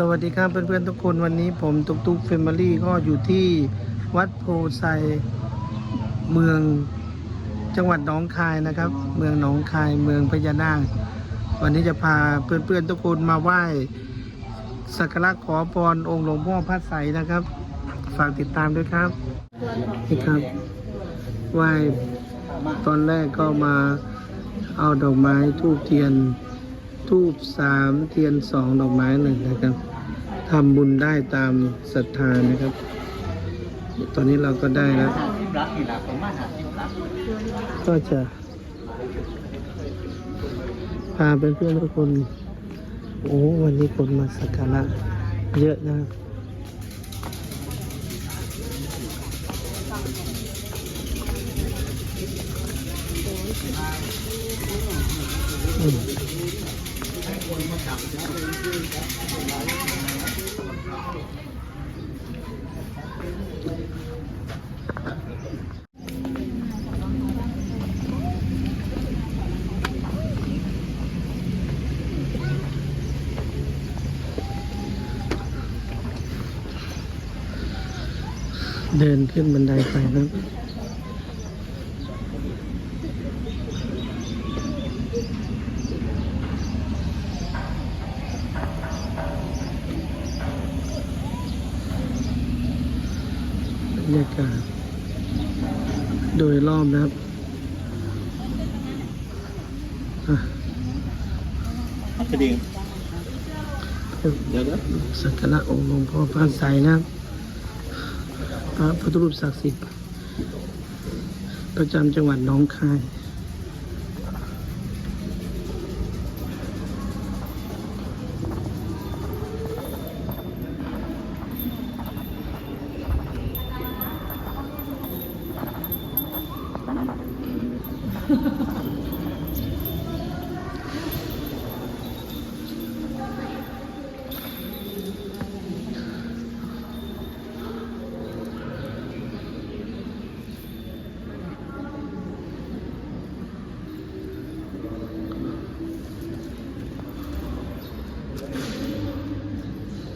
สวัสดีครับเพื่อนๆทุกคนวันนี้ผมตุกตุกเฟมิลี่ก็อยู่ที่วัดโพไซเมืองจังหวัดหนองคายนะครับ เมืองหนองคายเมืองพญานาควันนี้จะพาเพื่อนๆทุกคนมาไหว้สักการะขอพรองค์หลวงพ่อพระไสยนะครับ ฝากติดตามด้วยครับนี่ครับไหว้ตอนแรกก็มาเอาดอกไม้ทูบเทียน ทูบสามเทียนสองดอกไม้หนึ่งนะครับทำบุญได้ตามศรัทธานะครับ ตอนนี้เราก็ได้แล้ว ก็จะพาเพื่อนๆทุกคน โอ้วันนี้คนมาสักการะเยอะนะครับอืม เดินขึ้นบันไดไปครับ ยากาศ โดยรอบนะครับอะกระดิ่งเดี๋ยวเดี๋ยวสักการะองค์หลวงพ่อพระไสยนะครับพระพุทธรูปศักดิ์สิทธิ์ประจำจังหวัดหนองคาย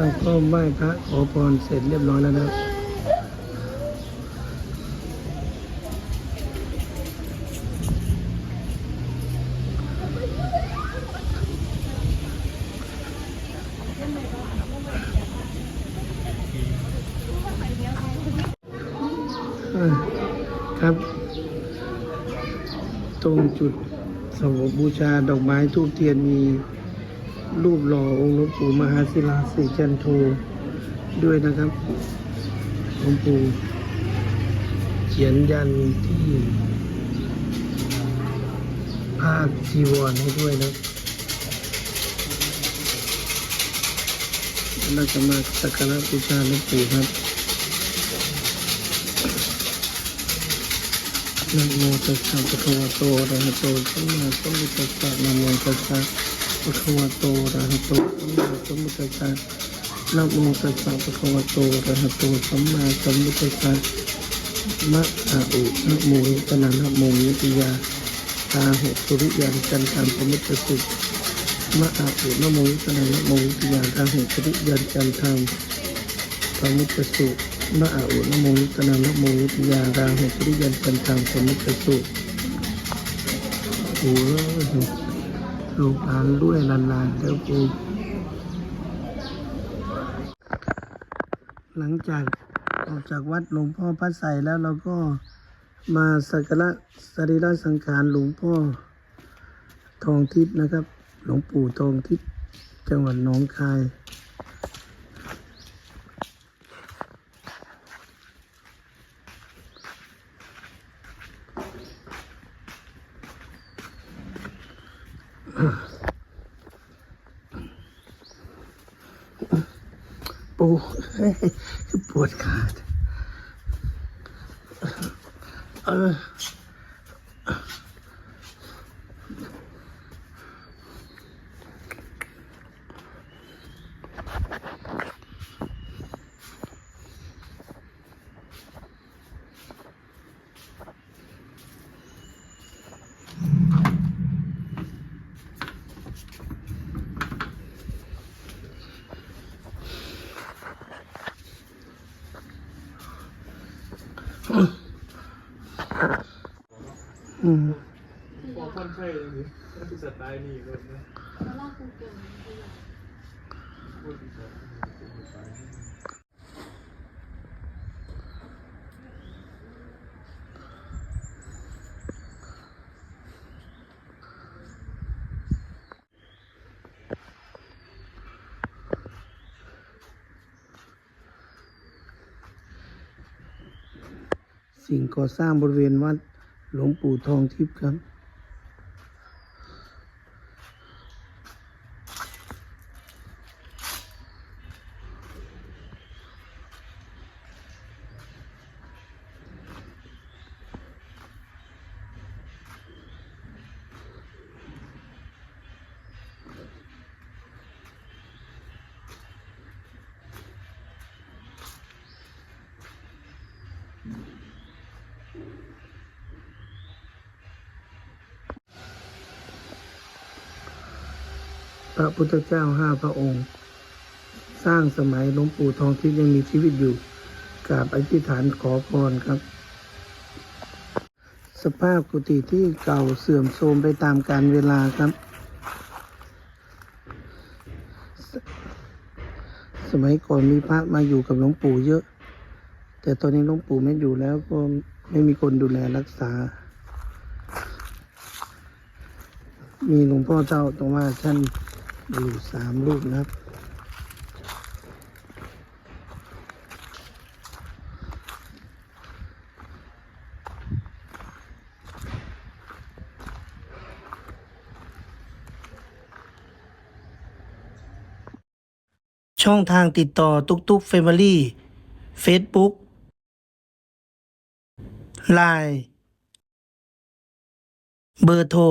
เราก็ไหว้พระขอพรเสร็จเรียบร้อยแล้วนะครับ ตรงจุดสวบูชาดอกไม้ทูบเทียนมี รูปหล่อองค์หลวงปู่มหาศิลาสิจันโทด้วยนะครับหลวงปู่เขียนยันที่ผ้าจีวรให้ด้วยนะเราจะมาสักการะบูชาหลวงปู่ครับนะโมตัสสะภะคะวะโตอะระหะโตสัมมาสัมพุทธัสสะนะโมตัสสะะคะวะโตระหะโตสัมมาสัมพุทธัสสะนะโมตัสสะภะคะวะโตระหะโตสัมมาสัมพุทธัสสะมะอาอุนะโมตนะนะโมนิติยาตาหุสุริยันจันทังปมิตสุมะอาอุนะโมตนะนะโมนิติยาตาหุสุริยันจันทังปมิตสุนะอาอุนะโมนิตนานะโมนิยาราหุปริยันตันตังปมิตสุโอ้ย ลูกหลานด้วยหลานๆเด้อปูหลังจากออกจากวัดหลวงพ่อพระใสแล้วเราก็มาสักการะสรีระสังขารหลวงพ่อทองทิพย์นะครับ หลวงปู่ทองทิพย์จังหวัดหนองคาย ปูปวดขาดเออ อืมพอคนไข้เลยนี่คือสไตล์นี่เลยนะสิ่งก่อสร้างบริเวณวัด หลวงปู่ทองทิพย์ครับ ระพุทธเจ้าห้าพระองค์ สร้างสมัยหลวงปู่ทองทิพย์ยังมีชีวิตอยู่กราบอธิษฐานขอพรครับ สภาพกุฏิที่เก่าเสื่อมโทรมไปตามกาลเวลาครับสสมัยก่อนมีพระมาอยู่กับหลวงปู่เยอะ แต่ตอนนี้หลวงปู่ไม่อยู่แล้วก็ไม่มีคนดูแลรักษา มีหลวงพ่อเจ้าตรงว่าท่าน อยู่สามรูปนะครับ ช่องทางติดต่อตุกตุกเฟมิลี่เฟซบุ๊กไลน์เบอร์โทร